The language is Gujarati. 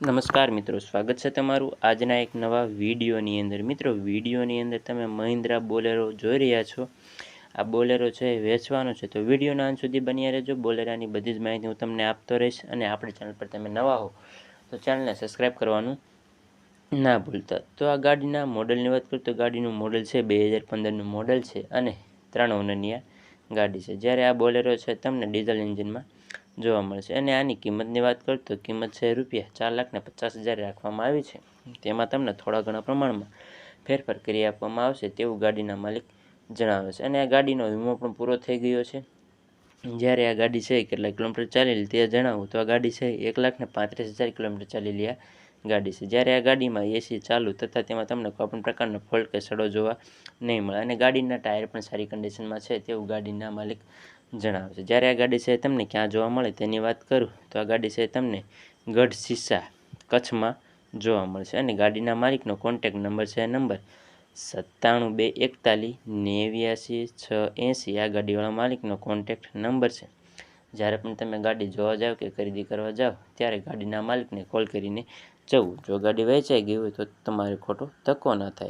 નમસ્કાર મિત્રો, સ્વાગત છે તમારું આજના એક નવા વિડીયોની અંદર. મિત્રો, વિડીયોની અંદર તમે મહિન્દ્રા બોલેરો જોઈ રહ્યા છો. આ બોલેરો છે એ વેચવાનો છે. તો વિડીયોના અંત સુધી બન્યા રહેજો. બોલેરાની બધી જ માહિતી હું તમને આપતો રહીશ અને આપણી ચેનલ પર તમે નવા હો, તો ચેનલને સબસ્ક્રાઈબ કરવાનું ના ભૂલતા. તો આ ગાડીના મોડલની વાત કરું તો ગાડીનું મોડલ છે બે હજાર પંદરનું મોડલ છે અને ત્રણ ઓનરની આ ગાડી છે. જ્યારે આ બોલેરો છે તમને ડીઝલ એન્જિનમાં જોવા મળશે. અને આની કિંમતની વાત કરું તો કિંમત છે રૂપિયા ચાર લાખને પચાસ હજાર રાખવામાં આવી છે. તેમાં તમને થોડા ઘણા પ્રમાણમાં ફેરફાર કરી આપવામાં આવશે તેવું ગાડીના માલિક જણાવે છે. અને આ ગાડીનો વીમો પણ પૂરો થઈ ગયો છે. જ્યારે આ ગાડી છે કેટલા કિલોમીટર ચાલેલી તે જણાવું તો આ ગાડી છે એક લાખને પાંત્રીસ હજાર કિલોમીટર ચાલેલી આ ગાડી છે. જ્યારે આ ગાડીમાં એસી ચાલુ તથા તેમાં તમને કોઈ પણ પ્રકારનો ફોલ્ટ કે સડો જોવા નહીં મળે. અને ગાડીના ટાયર પણ સારી કન્ડિશનમાં છે તેવું ગાડીના માલિક જણાવે છે. જ્યારે આ ગાડી છે તમને ક્યાં જોવા મળે તેની વાત કરું, તો આ ગાડી છે તમને ગઢ સિસા કચ્છમાં જોવા મળશે. અને ગાડીના માલિકનો કોન્ટેક નંબર છે, નંબર સત્તાણું બે એકતાલીસ નેવ્યાસી છ એંસી આ ગાડીવાળા માલિકનો કોન્ટેક્ટ નંબર છે. જ્યારે પણ તમે ગાડી જોવા જાઓ કે ખરીદી કરવા જાઓ ત્યારે ગાડીના માલિકને કોલ કરીને જવું. જો ગાડી વેચાઈ ગઈ હોય તો તમારે ખોટો ધક્કો ન થાય.